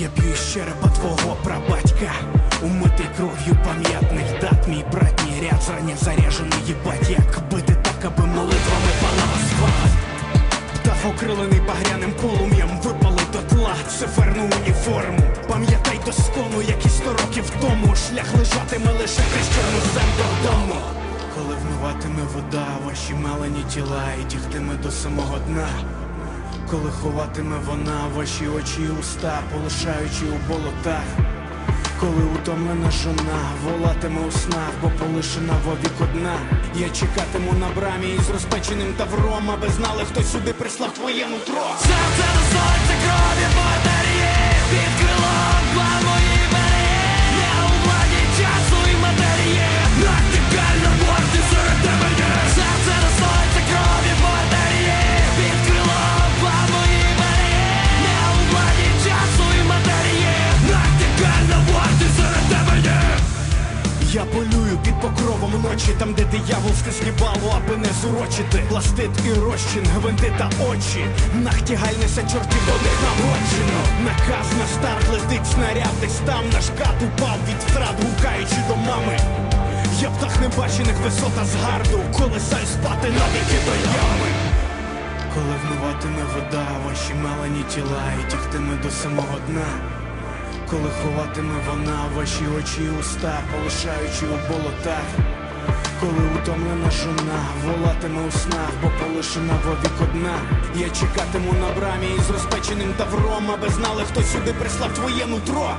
я п'ю із черепа твого прабатька Умитий кров'ю пам'ятних дат, мій братній ряд зранів заряжений їбать, як бити так, аби молитвами пана асфальт Птах окрилений багряним полум'ям випали до тла циферну уніформу. Пам'ятай до скону, як і сто років тому шлях лежатиме лише крізь додому. Коли вмиватиме вода, ваші мелені тіла і тягтиме до самого дна. Коли ховатиме вона ваші очі і уста, полишаючи у болотах коли утомлена жона волатиме у снах, бо полишена вовік одна. Я чекатиму на брамі із розпеченим тавром, аби знали, хто сюди прислав твоє нутро. Серце носиться крові батареї Я полюю під покровом ночі, там, де дияволське слібало, аби не зурочити. Пластит і розчин, гвинти та очі. Нахтігаль несе чортів до них нагоджено. Наказ на старт летить снаряд, десь там наш кат упав від втрат, гукаючи до мами. Я птах небачених висот Асгарду, колесай спати навіки до ями. Коли вмиватиме вода, ваші мелені тіла і тягтиме до самого дна. Коли ховатиме вона ваші очі уста, полишаючи у болотах. Коли утомлена жона волатиме у снах, бо полишена вовік одна. Я чекатиму на брамі із розпеченим тавром, аби знали, хто сюди прислав твоє нутро.